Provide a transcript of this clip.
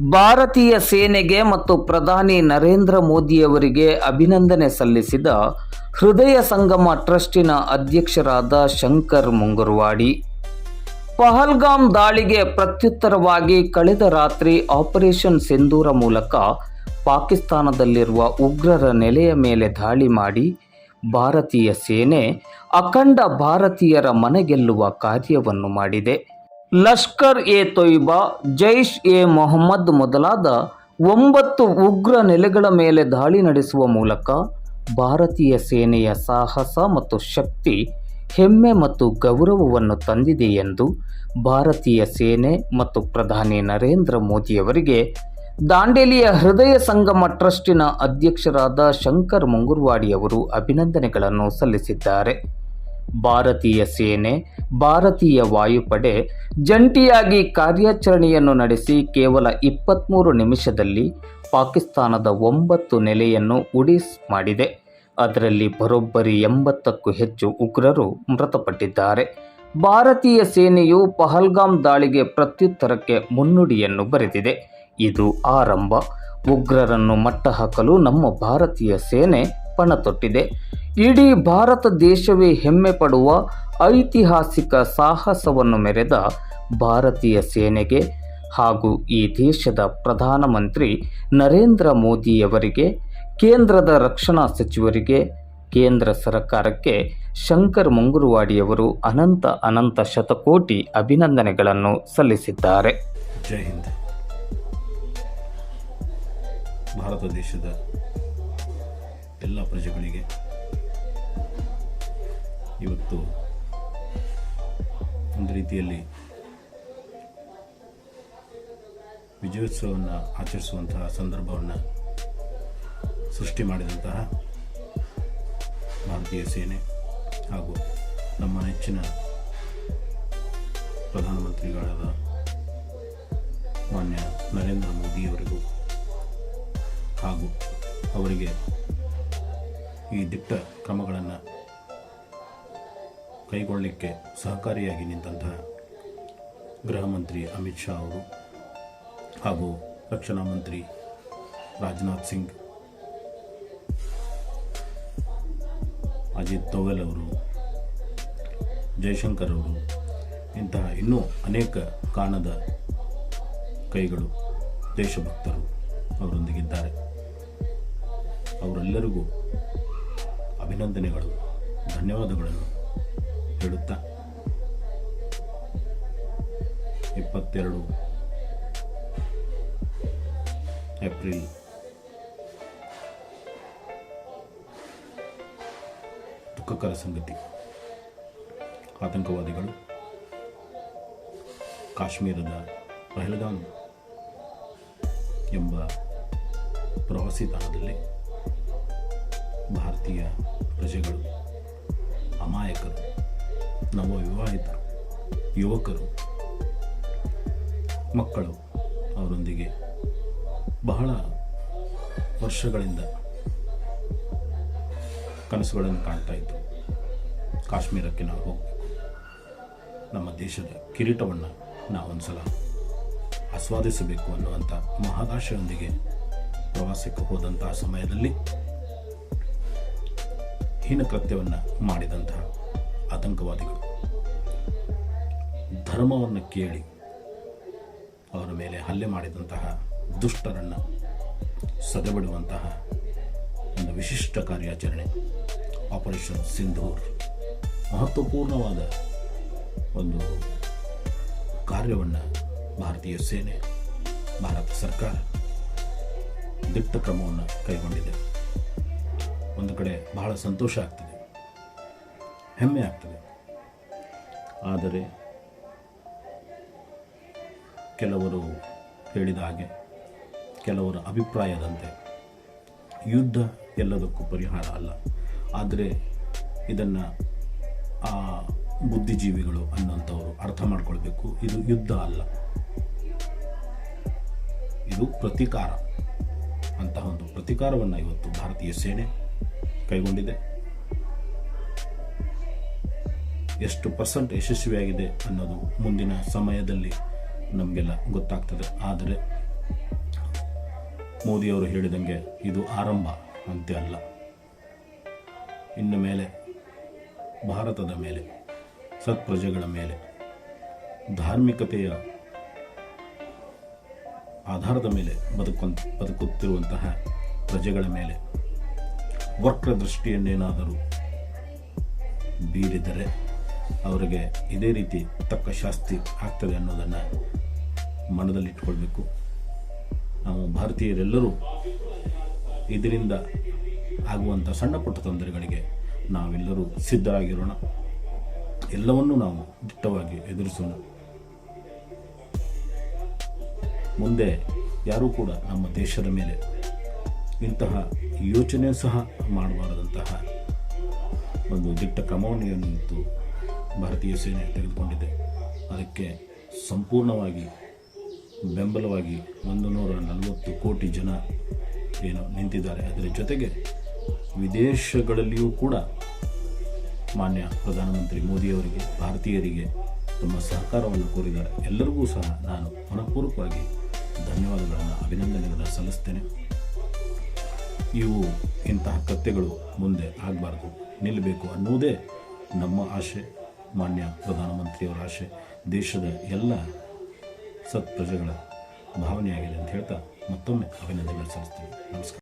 ಭಾರತೀಯ ಸೇನೆಗೆ ಮತ್ತು ಪ್ರಧಾನಿ ನರೇಂದ್ರ ಮೋದಿಯವರಿಗೆ ಅಭಿನಂದನೆ ಸಲ್ಲಿಸಿದ ಹೃದಯ ಸಂಗಮ ಟ್ರಸ್ಟಿನ ಅಧ್ಯಕ್ಷರಾದ ಶಂಕರ್ ಮುಂಗುರ್ವಾಡಿ. ಪಹಲ್ಗಾಮ್ ದಾಳಿಗೆ ಪ್ರತ್ಯುತ್ತರವಾಗಿ ಕಳೆದ ರಾತ್ರಿ ಆಪರೇಷನ್ ಸಿಂಧೂರ ಮೂಲಕ ಪಾಕಿಸ್ತಾನದಲ್ಲಿರುವ ಉಗ್ರರ ನೆಲೆಯ ಮೇಲೆ ದಾಳಿ ಮಾಡಿ ಭಾರತೀಯ ಸೇನೆ ಅಖಂಡ ಭಾರತೀಯರ ಮನಗೆಲ್ಲುವ ಕಾರ್ಯವನ್ನು ಮಾಡಿದೆ. ಲಷ್ಕರ್ ಎ ತೊಯ್ಬಾ, ಜೈಷ್ ಎ ಮೊಹಮ್ಮದ್ ಮೊದಲಾದ ಒಂಬತ್ತು ಉಗ್ರ ನೆಲೆಗಳ ಮೇಲೆ ದಾಳಿ ನಡೆಸುವ ಮೂಲಕ ಭಾರತೀಯ ಸೇನೆಯ ಸಾಹಸ ಮತ್ತು ಶಕ್ತಿ, ಹೆಮ್ಮೆ ಮತ್ತು ಗೌರವವನ್ನು ತಂದಿದೆ ಎಂದು ಭಾರತೀಯ ಸೇನೆ ಮತ್ತು ಪ್ರಧಾನಿ ನರೇಂದ್ರ ಮೋದಿಯವರಿಗೆ ದಾಂಡೇಲಿಯ ಹೃದಯ ಸಂಗಮ ಟ್ರಸ್ಟಿನ ಅಧ್ಯಕ್ಷರಾದ ಶಂಕರ್ ಮುಂಗುರ್ವಾಡಿಯವರು ಅಭಿನಂದನೆಗಳನ್ನು ಸಲ್ಲಿಸಿದ್ದಾರೆ. ಭಾರತೀಯ ಸೇನೆ, ಭಾರತೀಯ ವಾಯುಪಡೆ ಜಂಟಿಯಾಗಿ ಕಾರ್ಯಾಚರಣೆಯನ್ನು ನಡೆಸಿ ಕೇವಲ ಇಪ್ಪತ್ತ್ಮೂರು ನಿಮಿಷದಲ್ಲಿ ಪಾಕಿಸ್ತಾನದ ಒಂಬತ್ತು ನೆಲೆಯನ್ನು ಉಡೀಸ್ ಮಾಡಿದೆ. ಅದರಲ್ಲಿ ಬರೋಬ್ಬರಿ ಎಂಬತ್ತಕ್ಕೂ ಹೆಚ್ಚು ಉಗ್ರರು ಮೃತಪಟ್ಟಿದ್ದಾರೆ. ಭಾರತೀಯ ಸೇನೆಯು ಪಹಲ್ಗಾಮ್ ದಾಳಿಗೆ ಪ್ರತ್ಯುತ್ತರಕ್ಕೆ ಮುನ್ನುಡಿಯನ್ನು ಬರೆದಿದೆ. ಇದು ಆರಂಭ. ಉಗ್ರರನ್ನು ಮಟ್ಟಹಾಕಲು ನಮ್ಮ ಭಾರತೀಯ ಸೇನೆ ಪಣ ತೊಟ್ಟಿದೆ. ಇಡೀ ಭಾರತ ದೇಶವೇ ಹೆಮ್ಮೆ ಪಡುವ ಐತಿಹಾಸಿಕ ಸಾಹಸವನ್ನು ಮೆರೆದ ಭಾರತೀಯ ಸೇನೆಗೆ ಹಾಗೂ ಈ ದೇಶದ ಪ್ರಧಾನಮಂತ್ರಿ ನರೇಂದ್ರ ಮೋದಿಯವರಿಗೆ, ಕೇಂದ್ರದ ರಕ್ಷಣಾ ಸಚಿವರಿಗೆ, ಕೇಂದ್ರ ಸರ್ಕಾರಕ್ಕೆ ಶಂಕರ್ ಮುಂಗುರುವಾಡಿಯವರು ಅನಂತ ಅನಂತ ಶತಕೋಟಿ ಅಭಿನಂದನೆಗಳನ್ನು ಸಲ್ಲಿಸಿದ್ದಾರೆ. ಜೈ ಹಿಂದ್. ಭಾರತ ದೇಶದ ಎಲ್ಲ ಪ್ರಜೆಗಳಿಗೆ ಇವತ್ತು ಒಂದು ರೀತಿಯಲ್ಲಿ ವಿಜಯೋತ್ಸವವನ್ನು ಆಚರಿಸುವಂತಹ ಸಂದರ್ಭವನ್ನು ಸೃಷ್ಟಿ ಮಾಡಿದಂತಹ ಭಾರತೀಯ ಸೇನೆ ಹಾಗೂ ನಮ್ಮ ನೆಚ್ಚಿನ ಪ್ರಧಾನಮಂತ್ರಿಗಳಾದ ಮಾನ್ಯ ನರೇಂದ್ರ ಮೋದಿಯವರಿಗೂ ಹಾಗೂ ಅವರಿಗೆ ಈ ದಿಟ್ಟ ಕ್ರಮಗಳನ್ನು ಕೈಗೊಳ್ಳಲಿಕ್ಕೆ ಸಹಕಾರಿಯಾಗಿ ನಿಂತಹ ಗೃಹ ಮಂತ್ರಿ ಅಮಿತ್ ಶಾ ಅವರು ಹಾಗೂ ರಕ್ಷಣಾ ಮಂತ್ರಿ ರಾಜನಾಥ್ ಸಿಂಗ್, ಅಜಿತ್ ದೋವೆಲ್ ಅವರು ಜಯಶಂಕರ್ ಅವರು ಇಂತಹ ಇನ್ನೂ ಅನೇಕ ಕಾಣದ ಕೈಗಳು ದೇಶಭಕ್ತರು ಅವರೊಂದಿಗಿದ್ದಾರೆ. ಅವರೆಲ್ಲರಿಗೂ ಅಭಿನಂದನೆಗಳು ಧನ್ಯವಾದಗಳನ್ನು ಹೇಳುತ್ತಾ ಇಪ್ಪತ್ತೆರಡು ಏಪ್ರಿಲ್ ದುಃಖಕರ ಸಂಗತಿ ಆತಂಕವಾದಿಗಳು ಕಾಶ್ಮೀರದ ಪಹಲ್ಗಾಮ್ ಎಂಬ ಪ್ರವಾಸಿ ತಾಣದಲ್ಲಿ ಭಾರತೀಯ ಪ್ರಜೆಗಳು, ಅಮಾಯಕರು ನವವಿವಾಹಿತರು ಯುವಕರು, ಮಕ್ಕಳು ಅವರೊಂದಿಗೆ ಬಹಳ ವರ್ಷಗಳಿಂದ ಕನಸುಗಳನ್ನು ಕಾಣ್ತಾ ಇದ್ದರು ಕಾಶ್ಮೀರಕ್ಕೆ ನಾವು ಹೋಗಬೇಕು. ನಮ್ಮ ದೇಶದ ಕಿರೀಟವನ್ನು ನಾವೊಂದು ಸಲ ಆಸ್ವಾದಿಸಬೇಕು ಅನ್ನುವಂಥ ಮಹದಾಶೆಯೊಂದಿಗೆ ಪ್ರವಾಸಕ್ಕೆ ಹೋದಂತಹ ಸಮಯದಲ್ಲಿ ಹೀನ ಕೃತ್ಯವನ್ನು ಮಾಡಿದಂತಹ ಆತಂಕವಾದಿಗಳು. ಧರ್ಮವನ್ನು ಕೇಳಿ ಅವರ ಮೇಲೆ ಹಲ್ಲೆ ಮಾಡಿದಂತಹ ದುಷ್ಟರನ್ನು ಸದೆಬಿಡುವಂತಹ ಒಂದು ವಿಶಿಷ್ಟ ಕಾರ್ಯಾಚರಣೆ ಆಪರೇಷನ್ ಸಿಂಧೂರ್ ಮಹತ್ವಪೂರ್ಣವಾದ ಒಂದು ಕಾರ್ಯವನ್ನು ಭಾರತೀಯ ಸೇನೆ, ಭಾರತ ಸರ್ಕಾರ ದಿಟ್ಟ ಕ್ರಮವನ್ನು ಕೈಗೊಂಡಿದೆ. ಒಂದು ಕಡೆ ಬಹಳ ಸಂತೋಷ ಆಗ್ತದೆ. ಹೆಮ್ಮೆ ಆಗ್ತದೆ. ಆದರೆ ಕೆಲವರು ಹೇಳಿದ ಹಾಗೆ ಕೆಲವರ ಅಭಿಪ್ರಾಯದಂತೆ ಯುದ್ಧ ಎಲ್ಲದಕ್ಕೂ ಪರಿಹಾರ ಅಲ್ಲ. ಆದರೆ ಇದನ್ನು ಆ ಬುದ್ಧಿಜೀವಿಗಳು ಅನ್ನೋಂಥವರು ಅರ್ಥ ಮಾಡ್ಕೊಳ್ಬೇಕು. ಇದು ಯುದ್ಧ ಅಲ್ಲ. ಇದು ಪ್ರತೀಕಾರ. ಅಂತಹ ಒಂದು ಪ್ರತೀಕಾರವನ್ನು ಇವತ್ತು ಭಾರತೀಯ ಸೇನೆ ಕೈಗೊಂಡಿದೆ. ಎಷ್ಟು ಪರ್ಸೆಂಟ್ ಯಶಸ್ವಿಯಾಗಿದೆ ಅನ್ನೋದು ಮುಂದಿನ ಸಮಯದಲ್ಲಿ ನಮಗೆಲ್ಲ ಗೊತ್ತಾಗ್ತದೆ. ಆದರೆ ಮೋದಿಯವರು ಹೇಳಿದಂಗೆ ಇದು ಆರಂಭ ಅಂತೆ ಅಲ್ಲ. ಇನ್ನು ಮೇಲೆ ಭಾರತದ ಮೇಲೆ, ಸತ್ಪ್ರಜೆಗಳ ಮೇಲೆ, ಧಾರ್ಮಿಕತೆಯ ಆಧಾರದ ಮೇಲೆ ಬದುಕೊಂತ, ಬದುಕುತ್ತಿರುವಂತಹ ಪ್ರಜೆಗಳ ಮೇಲೆ ವಕ್ರ ದೃಷ್ಟಿಯನ್ನೇನಾದರೂ ಬೀರಿದರೆ ಅವರಿಗೆ ಇದೇ ರೀತಿ ತಕ್ಕ ಶಾಸ್ತಿ ಆಗ್ತದೆ ಅನ್ನೋದನ್ನು ಮನದಲ್ಲಿಟ್ಕೊಳ್ಬೇಕು. ನಾವು ಭಾರತೀಯರೆಲ್ಲರೂ ಇದರಿಂದ ಆಗುವಂಥ ಸಣ್ಣ ಪುಟ್ಟ ತೊಂದರೆಗಳಿಗೆ ನಾವೆಲ್ಲರೂ ಸಿದ್ಧರಾಗಿರೋಣ. ಎಲ್ಲವನ್ನೂ ನಾವು ದಿಟ್ಟವಾಗಿ ಎದುರಿಸೋಣ. ಮುಂದೆ ಯಾರೂ ಕೂಡ ನಮ್ಮ ದೇಶದ ಮೇಲೆ ಇಂತಹ ಯೋಚನೆ ಸಹ ಮಾಡಬಾರದಂತಹ ಒಂದು ದಿಟ್ಟ ಕ್ರಮವನ್ನು ಇವತ್ತು ಭಾರತೀಯ ಸೇನೆ ತೆಗೆದುಕೊಂಡಿದೆ. ಅದಕ್ಕೆ ಸಂಪೂರ್ಣವಾಗಿ, ಬೆಂಬಲವಾಗಿ ಒಂದು ನೂರ ನಲವತ್ತು ಕೋಟಿ ಜನ ಏನು ನಿಂತಿದ್ದಾರೆ. ಅದರ ಜೊತೆಗೆ ವಿದೇಶಗಳಲ್ಲಿಯೂ ಕೂಡ ಮಾನ್ಯ ಪ್ರಧಾನಮಂತ್ರಿ ಮೋದಿಯವರಿಗೆ ಭಾರತೀಯರಿಗೆ ತಮ್ಮ ಸಹಕಾರವನ್ನು ಕೋರಿದ್ದಾರೆ. ಎಲ್ಲರಿಗೂ ಸಹ ನಾನು ಮನಪೂರ್ವಕವಾಗಿ ಧನ್ಯವಾದಗಳನ್ನು, ಅಭಿನಂದನೆಗಳನ್ನು ಸಲ್ಲಿಸ್ತೇನೆ. ಇವು ಇಂತಹ ಕತ್ತೆಗಳು ಮುಂದೆ ಆಗಬಾರ್ದು. ನಿಲ್ಲಬೇಕು ಅನ್ನುವುದೇ ನಮ್ಮ ಆಶೆ. ಮಾನ್ಯ ಪ್ರಧಾನಮಂತ್ರಿಯವರ ಆಶೆ. ದೇಶದ ಎಲ್ಲ ಸತ್ಪ್ರಜೆಗಳ ಭಾವನೆಯಾಗಿದೆ ಅಂತ ಹೇಳ್ತಾ ಮತ್ತೊಮ್ಮೆ ಅಭಿನಂದನೆ ಸಲ್ಲಿಸ್ತೀನಿ. ನಮಸ್ಕಾರ.